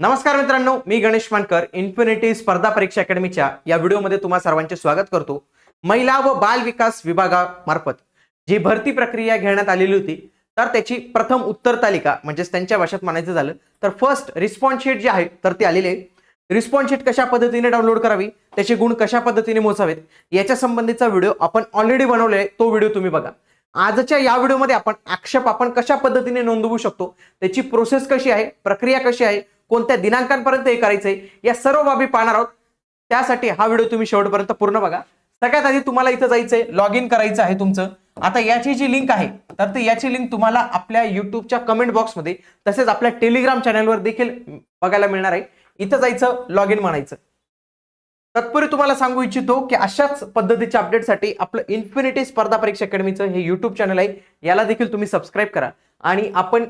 नमस्कार मित्रांनो मी गणेश मानकर इन्फिनिटी स्पर्धा परीक्षा अकॅडमीच्या या व्हिडिओमध्ये तुम्हा सर्वांचे स्वागत करतो. महिला व बाल विकास विभागामार्फत जी भरती प्रक्रिया घेण्यात आलेली होती तर त्याची प्रथम उत्तर तालिका म्हणजेच त्यांच्या भाषेत म्हणायचं झालं तर फर्स्ट रिस्पॉन्स शीट जी आहे तर ती आलेली आहे. रिस्पॉन्स शीट कशा पद्धतीने डाउनलोड करावी त्याचे गुण कशा पद्धतीने मोजावेत याच्या संबंधीचा व्हिडिओ आपण ऑलरेडी बनवलेला आहे तो व्हिडिओ तुम्ही बघा. आजच्या या व्हिडिओमध्ये आपण आक्षेप आपण कशा पद्धतीने नोंदवू शकतो त्याची प्रोसेस कशी आहे प्रक्रिया कशी आहे कोणत्या दिनांकांपर्यंत हे करायचंय या सर्व बाबी पाहणार आहोत. त्यासाठी हा व्हिडिओ तुम्ही शेवटपर्यंत पूर्ण बघा. सगळ्यात आधी तुम्हाला इथं जायचंय लॉग इन करायचं आहे तुमचं. आता याची जी लिंक आहे तर ते याची लिंक तुम्हाला आपल्या युट्यूबच्या कमेंट बॉक्समध्ये तसेच आपल्या टेलिग्राम चॅनलवर देखील बघायला मिळणार आहे. इथं जायचं लॉग इन म्हणायचं. तत्पूर्वी तुम्हाला सांगू इच्छितो की अशाच पद्धतीच्या अपडेटसाठी आपलं इन्फिनिटी स्पर्धा परीक्षा अकॅडमीचं हे युट्यूब चॅनल आहे याला देखील तुम्ही सबस्क्राईब करा. आणि आपण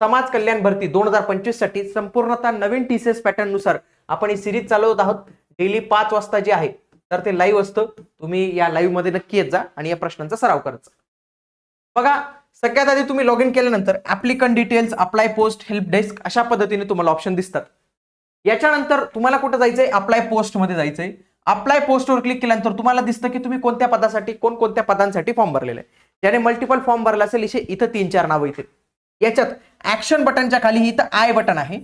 समाज कल्याण भरती दोन हजार पंचवीससाठी संपूर्णतः नवीन टी सी एस पॅटर्ननुसार आपण ही सिरीज चालवत आहोत. डेली पाच वाजता जे आहे तर ते लाईव्ह असतं. तुम्ही या लाईव्हमध्ये नक्की येत जा आणि या प्रश्नांचा सराव करायचा बघा सगळ्यात आधी तुम्ही लॉग इन केल्यानंतर applicant details apply post help desk अशा पद्धतीने तुम्हाला ऑप्शन दिसतात. याच्यानंतर तुम्हाला कुठं जायचंय? अप्लाय पोस्टमध्ये जायचंय. अप्लाय पोस्टवर क्लिक केल्यानंतर तुम्हाला दिसतं की तुम्ही कोणत्या पदासाठी कोणकोणत्या पदांसाठी फॉर्म भरलेला आहे. ज्याने मल्टिपल फॉर्म भरला असेल इथे इथं तीन चार नावं येतील. याच्यात ऍक्शन बटनच्या खाली इथं आय बटन आहे.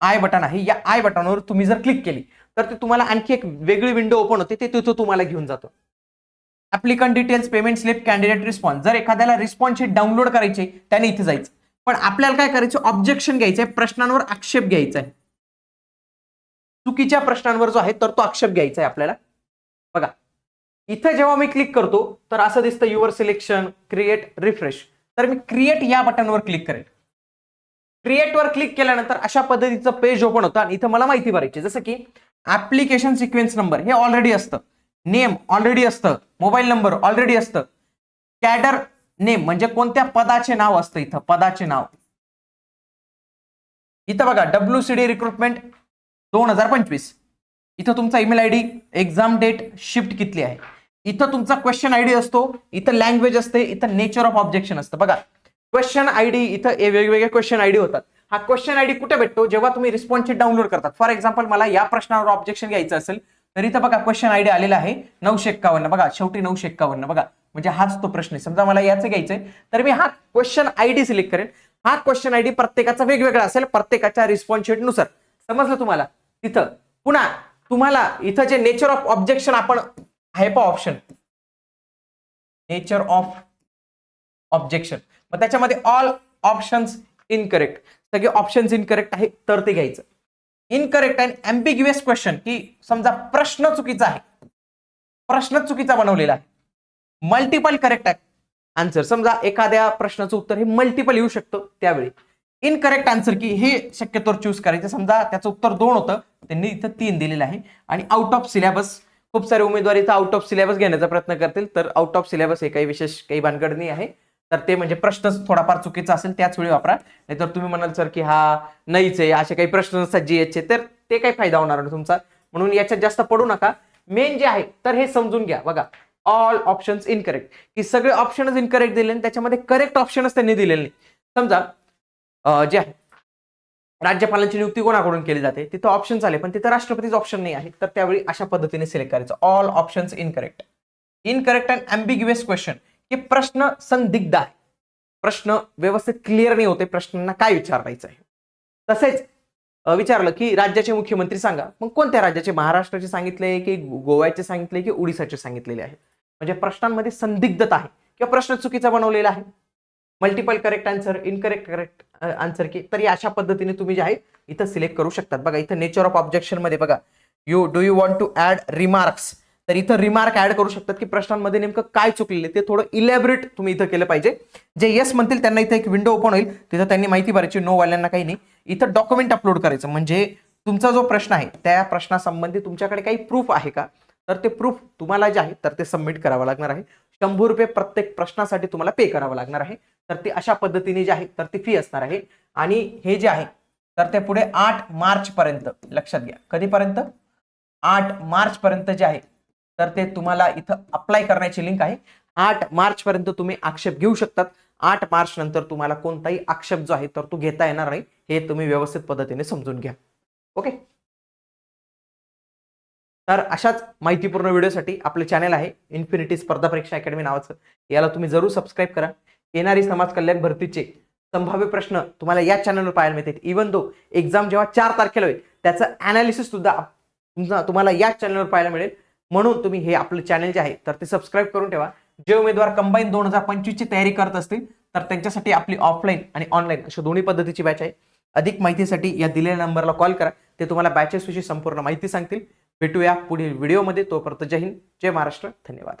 आय बटन आहे. या आय बटनवर तुम्ही जर क्लिक केली तर ते तुम्हाला आणखी एक वेगळी विंडो ओपन होते. ते तिथं तुम्हाला घेऊन जातो. Applicant details payment slip candidate response जर एखाद्याला रिस्पॉन्स शीट डाउनलोड करायचे त्याने इथे जायचं. पण आपल्याला काय करायचं? ऑब्जेक्शन घ्यायचंय प्रश्नांवर आक्षेप घ्यायचा आहे. चुकीच्या प्रश्नांवर जो आहे तर तो आक्षेप घ्यायचा आहे आपल्याला. बघा इथे जेव्हा मी क्लिक करतो तर असं दिसतं युअर सिलेक्शन क्रिएट रिफ्रेश तर मी क्रिएट या बटनवर क्लिक करेल. क्रिएटवर क्लिक केल्यानंतर अशा पद्धतीचं पेज ओपन होतं. आणि इथं मला माहिती भरायची जसं की ऍप्लिकेशन सिक्वेन्स नंबर हे ऑलरेडी असतं. नेम ऑलरेडी असतं. मोबाईल नंबर ऑलरेडी असतं. कॅडर नेम म्हणजे कोणत्या पदाचे नाव असतं इथं? पदाचे नाव. इथं बघा डब्ल्यू सी डी रिक्रुटमेंट दोन हजार पंचवीस. इथं तुमचा email I D exam date shift कितली आहे? इथं तुमचा क्वेश्चन आयडी असतो इथं लँग्वेज असते इथं नेचर ऑफ ऑब्जेक्शन असतं. बघा क्वेश्चन आयडी इथं वेगवेगळे क्वेश्चन आयडी होतात. हा क्वेश्चन आयडी कुठे भेटतो? जेव्हा तुम्ही रिस्पॉन्स शीट डाउनलोड करतात. फॉर एक्झाम्पल मला या प्रश्नावर ऑब्जेक्शन घ्यायचं असेल तर इथं बघा क्वेश्चन आयडी आलेला आहे. नऊशे एक्कावन्न बघा शेवटी नऊशे एक्कावन्न बघा. म्हणजे हाच तो प्रश्न आहे. समजा मला याचं घ्यायचंय तर मी हा क्वेश्चन आयडी सिलेक्ट करेन. हा क्वेश्चन आयडी प्रत्येकाचा वेगवेगळा असेल प्रत्येकाच्या रिस्पॉन्सनुसार. समजलं तुम्हाला? तिथं पुन्हा तुम्हाला इथं जे नेचर ऑफ ऑब्जेक्शन आपण हायपा ऑप्शन नेचर ऑफ ऑब्जेक्शन मग त्याच्यामध्ये ऑल ऑप्शन्स इनकरेक्ट सगळे ऑप्शन्स इनकरेक्ट आहे तर ते घ्यायचं. इनकरेक्ट अँड अँबिग्युअस क्वेश्चन की समजा प्रश्न चुकीचा आहे. प्रश्न चुकीचा बनवलेला आहे. मल्टिपल करेक्ट आहे आन्सर समजा एखाद्या प्रश्नाचं उत्तर हे मल्टिपल येऊ शकतं त्यावेळी. इनकरेक्ट आन्सर की हे शक्यतोवर चूज करायचं. समजा त्याचं उत्तर दोन होतं. त्यांनी इथं तीन दिलेलं आहे. आणि आउट ऑफ सिलेबस खूप सारे उमेदवार इथं आउट ऑफ सिलेबस घेण्याचा प्रयत्न करतील. तर आउट ऑफ सिलेबस हे काही विशेष काही भानगड नाही आहे. तर ते म्हणजे प्रश्नच थोडाफार चुकीचा असेल त्याच वेळी वापरा. नाहीतर तुम्ही म्हणाल सर की हा नाहीच आहे. असे काही प्रश्न नसतात जीएचचे तर ते काही फायदा होणार नाही तुमचा. म्हणून याच्यात जास्त पडू नका. मेन जे आहे तर हे समजून घ्या. बघा ऑल ऑप्शन्स इनकरेक्ट की सगळे ऑप्शनच इनकरेक्ट दिले आणि त्याच्यामध्ये करेक्ट ऑप्शनच त्यांनी दिलेले नाही. समजा जे आहे राज्यपालांची नियुक्ती कोणाकडून केली जाते? तिथं ऑप्शन आले पण तिथं राष्ट्रपतीचं ऑप्शन नाही आहे. तर त्यावेळी अशा पद्धतीने सिलेक्ट करायचं. All options incorrect incorrect and ambiguous question की प्रश्न संदिग्ध आहे. प्रश्न व्यवस्थित क्लिअर नाही होते. प्रश्नांना काय विचारायचं आहे? तसेच विचारलं की राज्याचे मुख्यमंत्री सांगा. मग कोणत्या राज्याचे? महाराष्ट्राचे सांगितले की गोव्याचे सांगितले की ओडिसाचे सांगितलेले आहे? म्हणजे प्रश्नांमध्ये संदिग्धता आहे. किंवा प्रश्न चुकीचा बनवलेला आहे. Multiple correct answer incorrect correct answer की तर या अशा पद्धतीने तुम्ही जे आहे इथं सिलेक्ट करू शकतात. बघा इथं नेचर ऑफ ऑब्जेक्शनमध्ये बघा. You do you want to add remarks तर इथं रिमार्क ऍड करू शकतात की प्रश्नांमध्ये नेमकं काय चुकलेलं आहे ते थोडं इलॅबरेट तुम्ही इथं केलं पाहिजे. जे येस म्हणतील त्यांना इथं एक विंडो ओपन होईल. तिथं त्यांनी माहिती भरायची नो वाल्यांना काही नाही. इथं डॉक्युमेंट अपलोड करायचं. म्हणजे तुमचा जो प्रश्न आहे त्या प्रश्नासंबंधी तुमच्याकडे काही प्रूफ आहे का? तर ते प्रूफ तुम्हाला जे आहे तर ते सबमिट करावं लागणार आहे. शंभर रुपये प्रत्येक प्रश्नासाठी तुम्हाला पे करावं लागणार आहे. तर ते अशा पद्धतीने जे आहे तर ती फी असणार आहे. आणि हे जे आहे तर ते पुढे आठ मार्च पर्यंत लक्षात घ्या. कधीपर्यंत? आठ मार्च पर्यंत जे आहे तर ते तुम्हाला इथं अप्लाय करण्याची लिंक आहे. आठ मार्च पर्यंत तुम्ही आक्षेप घेऊ शकतात. आठ मार्च नंतर तुम्हाला कोणताही आक्षेप जो आहे तर तो घेता येणार नाही. हे तुम्ही व्यवस्थित पद्धतीने समजून घ्या. ओके? तर अशाच माहितीपूर्ण व्हिडिओसाठी आपलं चॅनल आहे इन्फिनिटी स्पर्धा परीक्षा अकॅडमी नावाचं. याला तुम्ही जरूर सबस्क्राईब करा. येणारी समाज कल्याण भरतीचे संभाव्य प्रश्न तुम्हाला या चॅनलवर पाहायला मिळतील इवन दो एक्झाम जेव्हा चार तारखेला होईल त्याचं अनालिसिस सुद्धा तुम्हाला या चॅनलवर पाहायला मिळेल. म्हणून तुम्ही हे आपलं चॅनल जे आहे तर ते सबस्क्राईब करून ठेवा. जे उमेदवार कंबाईन दोन हजार पंचवीसची तयारी करत असतील तर त्यांच्यासाठी आपली ऑफलाईन आणि ऑनलाईन अशा दोन्ही पद्धतीची बॅच आहे. अधिक माहितीसाठी या दिलेल्या नंबरला कॉल करा. ते तुम्हाला बॅचेसविषयी संपूर्ण माहिती सांगतील. भेटूया पुढील व्हिडिओमध्ये तोपर्यंत जय हिंद जय महाराष्ट्र. धन्यवाद.